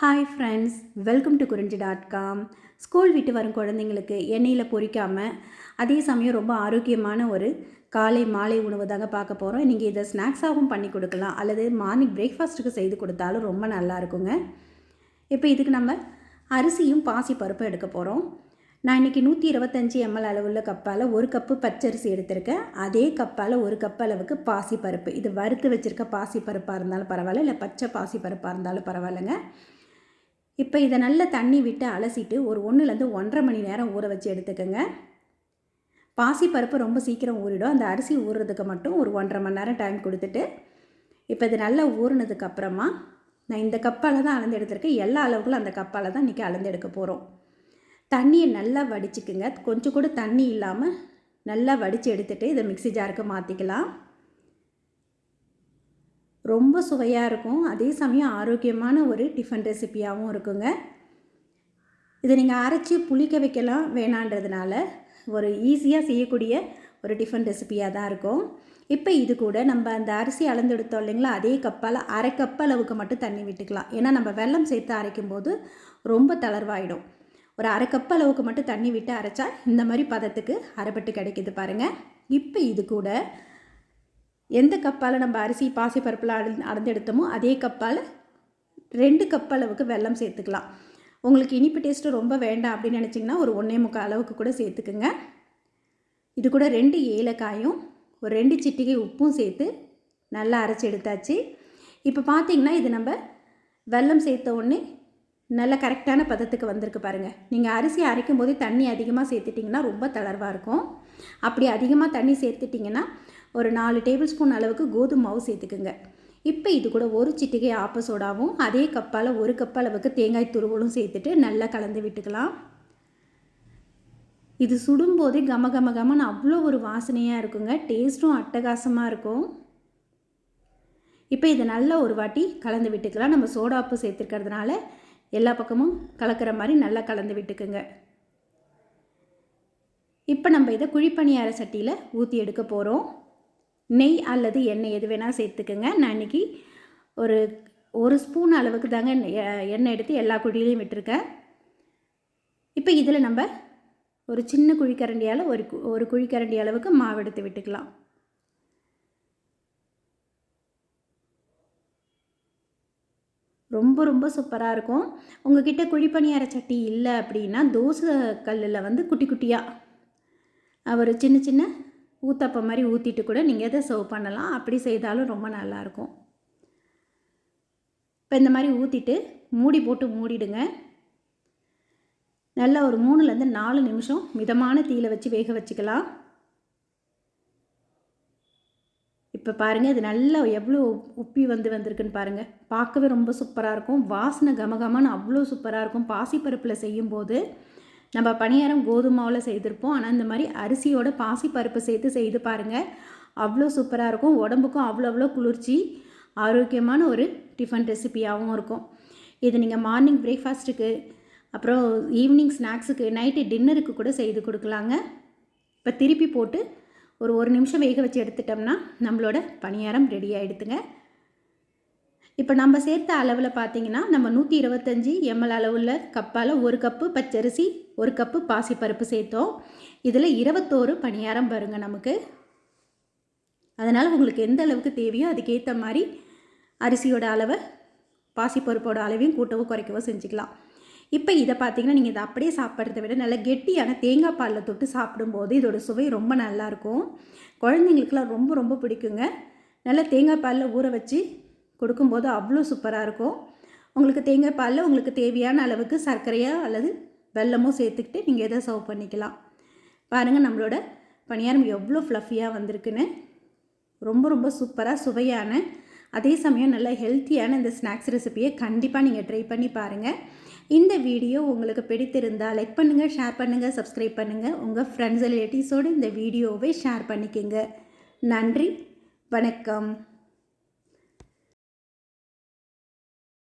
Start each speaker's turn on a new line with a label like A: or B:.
A: Hi friends welcome to Kurinji dot com school விட்டு வரும் குழந்தைங்களுக்கு எண்ணெயில் பொரிக்காமல் அதே சமயம் ரொம்ப ஆரோக்கியமான ஒரு காலை மாலை உணவு தாங்க பார்க்க போகிறோம் நீங்கள் இதை ஸ்நாக்ஸாகவும் பண்ணி கொடுக்கலாம் அல்லது மார்னிங் பிரேக்ஃபாஸ்ட்டுக்கு செய்து கொடுத்தாலும் ரொம்ப நல்லா இருக்குங்க. இப்போ இதுக்கு நம்ம அரிசியும் பாசி பருப்பும் எடுக்க போகிறோம் நான் இன்றைக்கி நூற்றி இருபத்தஞ்சி எம்எல் அளவுள்ள கப்பால் ஒரு கப்பு பச்சரிசி எடுத்திருக்கேன். அதே கப்பால் ஒரு கப் அளவுக்கு பாசி பருப்பு. இது வறுத்து வச்சுருக்க பாசி பருப்பாக இருந்தாலும் பரவாயில்ல இல்லை பச்சை பாசி பருப்பாக இருந்தாலும் பரவாயில்லைங்க. இப்போ இதை நல்லா தண்ணி விட்டு அலசிட்டு ஒரு ஒன்றுலேருந்து ஒன்றரை மணி நேரம் ஊற வச்சு எடுத்துக்கோங்க. பாசிப்பருப்பு ரொம்ப சீக்கிரம் ஊறிடும். அந்த அரிசி ஊறுறதுக்கு மட்டும் ஒரு ஒன்றரை மணி நேரம் டைம் கொடுத்துட்டு இப்போ இது நல்லா ஊறினதுக்கு அப்புறமா நான் இந்த கப்பால் தான் அளந்து எடுத்திருக்கேன். எல்லா அளவுகளும் அந்த கப்பால் தான் இன்றைக்கி அளந்து எடுக்க போகிறோம் தண்ணியை நல்லா வடிச்சுக்குங்க. கொஞ்சம் கூட தண்ணி இல்லாமல் நல்லா வடித்து எடுத்துகிட்டு இதை மிக்சி ஜாருக்கு மாற்றிக்கலாம் ரொம்ப சுவையாக இருக்கும். அதே சமயம் ஆரோக்கியமான ஒரு டிஃபன் ரெசிப்பியாகவும் இருக்குங்க. இதை நீங்கள் அரைச்சி புளிக்க வைக்கலாம் வேணான்றதுனால ஒரு ஈஸியாக செய்யக்கூடிய ஒரு டிஃபன் ரெசிப்பியாக தான் இருக்கும். இப்போ இது கூட நம்ம அந்த அரிசி அளந்தெடுத்தோம் இல்லைங்களா? அதே கப்பால் அரை கப் அளவுக்கு மட்டும் தண்ணி விட்டுக்கலாம். ஏன்னா நம்ம வெல்லம் சேர்த்து அரைக்கும் போது ரொம்ப தளர்வாயிடும். ஒரு அரை கப் அளவுக்கு மட்டும் தண்ணி விட்டு அரைச்சா இந்த மாதிரி பதத்துக்கு அரைப்பட்டு கிடைக்கிது பாருங்கள் இப்போ இது கூட எந்த கப்பால் நம்ம அரிசி பாசி பருப்பில் அடு அடைந்தெடுத்தோமோ அதே கப்பால் ரெண்டு கப் அளவுக்கு வெல்லம் சேர்த்துக்கலாம். உங்களுக்கு இனிப்பு டேஸ்ட்டு ரொம்ப வேண்டாம் அப்படின்னு நினச்சிங்கன்னா ஒரு ஒன்றே முக்கால் அளவுக்கு கூட சேர்த்துக்குங்க. இது கூட ரெண்டு ஏலக்காயும் ஒரு ரெண்டு சிட்டிகை உப்பும் சேர்த்து நல்லா அரைச்சி எடுத்தாச்சு. இப்போ பார்த்திங்கன்னா இது நம்ம வெல்லம் சேர்த்த உடனே நல்ல கரெக்டான பதத்துக்கு வந்திருக்கு பாருங்கள் நீங்கள் அரிசி அரைக்கும் போது தண்ணி அதிகமாக சேர்த்துட்டிங்கன்னா ரொம்ப தளர்வாக இருக்கும். அப்படி அதிகமாக தண்ணி சேர்த்துட்டிங்கன்னா ஒரு நாலு டேபிள் ஸ்பூன் அளவுக்கு கோதுமை மாவு சேர்த்துக்குங்க. இப்போ இது கூட ஒரு சிட்டிகை ஆப்ப சோடாவும் அதே கப்பால் ஒரு கப் அளவுக்கு தேங்காய் துருவலும் சேர்த்துட்டு நல்லா கலந்து விட்டுக்கலாம். இது சுடும்போதே கம கம கமன்னு அவ்வளோ ஒரு வாசனையாக இருக்குங்க. டேஸ்ட்டும் அட்டகாசமாக இருக்கும். இப்போ இதை நல்லா ஒரு வாட்டி கலந்து விட்டுக்கலாம். நம்ம சோடாப்பு சேர்த்துருக்கிறதுனால எல்லா பக்கமும் கலக்கிற மாதிரி நல்லா கலந்து விட்டுக்குங்க. இப்போ நம்ம இதை குழிப்பணியார சட்டியில் ஊற்றி எடுக்க போகிறோம் நெய் அல்லது எண்ணெய் எது வேணால் சேர்த்துக்குங்க. நான் இன்றைக்கி ஒரு ஒரு ஸ்பூன் அளவுக்கு தாங்க எண்ணெய் எடுத்து எல்லா குழியிலையும் விட்டுருக்கேன். இப்போ இதில் நம்ம ஒரு சின்ன குழிக்கரண்டியால் ஒரு ஒரு குழிக்கரண்டி அளவுக்கு மாவு எடுத்து விட்டுக்கலாம். ரொம்ப ரொம்ப சூப்பராக இருக்கும். உங்ககிட்ட குழிப்பணியார சட்டி இல்லை அப்படின்னா தோசை கல்லில் வந்து குட்டி குட்டியாக ஒரு சின்ன சின்ன ஊத்தப்ப மாதிரி ஊற்றிட்டு கூட நீங்கள் எதை சர்வ் பண்ணலாம் அப்படி செய்தாலும் ரொம்ப நல்லாயிருக்கும். இப்போ இந்த மாதிரி ஊற்றிட்டு மூடி போட்டு மூடிடுங்க. நல்லா ஒரு மூணுலேருந்து நாலு நிமிஷம் மிதமான தீயில் வச்சு வேக வச்சுக்கலாம். இப்போ பாருங்கள் இது நல்லா எவ்வளோ உப்பி வந்து வந்திருக்குன்னு பாருங்கள் பார்க்கவே ரொம்ப சூப்பராக இருக்கும். வாசனை கமகமான்னு அவ்வளோ சூப்பராக இருக்கும். பாசிப்பருப்பில் செய்யும்போது நம்ம பணியாரம் கோதுமாவில் செய்திருப்போம். ஆனால் இந்த மாதிரி அரிசியோட பாசிப்பருப்பு சேர்த்து செய்து பாருங்கள் அவ்வளோ சூப்பராக இருக்கும். உடம்புக்கும் அவ்வளோ அவ்வளோ குளிர்ச்சி ஆரோக்கியமான ஒரு டிஃபன் ரெசிபியாகவும் இருக்கும். இது நீங்கள் மார்னிங் பிரேக்ஃபாஸ்ட்டுக்கு அப்புறம் ஈவினிங் ஸ்நாக்ஸுக்கு நைட்டு டின்னருக்கு கூட செய்து கொடுக்கலாங்க. இப்போ திருப்பி போட்டு ஒரு ஒரு நிமிஷம் வேக வச்சு எடுத்துட்டோம்னா நம்மளோட பணியாரம் ரெடி ஆகிடுதுங்க இப்போ நம்ம சேர்த்த அளவில் பார்த்தீங்கன்னா நம்ம நூற்றி இருபத்தஞ்சி எம்எல் அளவுள்ள கப்பால் ஒரு கப்பு பச்சரிசி ஒரு கப்பு பாசிப்பருப்பு சேர்த்தோம். இதில் இருபத்தோரு பணியாரம் வருங்க நமக்கு. அதனால் உங்களுக்கு எந்த அளவுக்கு தேவையோ அதுக்கேற்ற மாதிரி அரிசியோட அளவை பாசிப்பருப்போட அளவையும் கூட்டவோ குறைக்கவோ செஞ்சுக்கலாம். இப்போ இதை பார்த்தீங்கன்னா நீங்கள் இதை அப்படியே சாப்பிட்றத விட நல்ல கெட்டியான தேங்காய் பாலில் தொட்டு சாப்பிடும்போது இதோட சுவை ரொம்ப நல்லாயிருக்கும் குழந்தைங்களுக்குலாம் ரொம்ப ரொம்ப பிடிக்குங்க. நல்லா தேங்காய் பாலில் ஊற வச்சு கொடுக்கும்போது அவ்வளோ சூப்பராக இருக்கும். உங்களுக்கு தேங்காய் பாலில் உங்களுக்கு தேவையான அளவுக்கு சர்க்கரையோ அல்லது வெல்லமோ சேர்த்துக்கிட்டு நீங்கள் எதை சர்வ் பண்ணிக்கலாம். பாருங்கள் நம்மளோட பணியாரம் எவ்வளோ ஃப்ளஃபியாக வந்திருக்குன்னு. ரொம்ப ரொம்ப சூப்பராக சுவையான அதே சமயம் நல்ல ஹெல்த்தியான இந்த ஸ்நாக்ஸ் ரெசிப்பியை கண்டிப்பாக நீங்கள் ட்ரை பண்ணி பாருங்கள் இந்த வீடியோ உங்களுக்கு பிடித்திருந்தால் லைக் பண்ணுங்கள் ஷேர் பண்ணுங்கள் சப்ஸ்கிரைப் பண்ணுங்கள் உங்கள் ஃப்ரெண்ட்ஸ் ரிலேட்டிவ்ஸோடு இந்த வீடியோவை ஷேர் பண்ணிக்கோங்க. நன்றி வணக்கம்.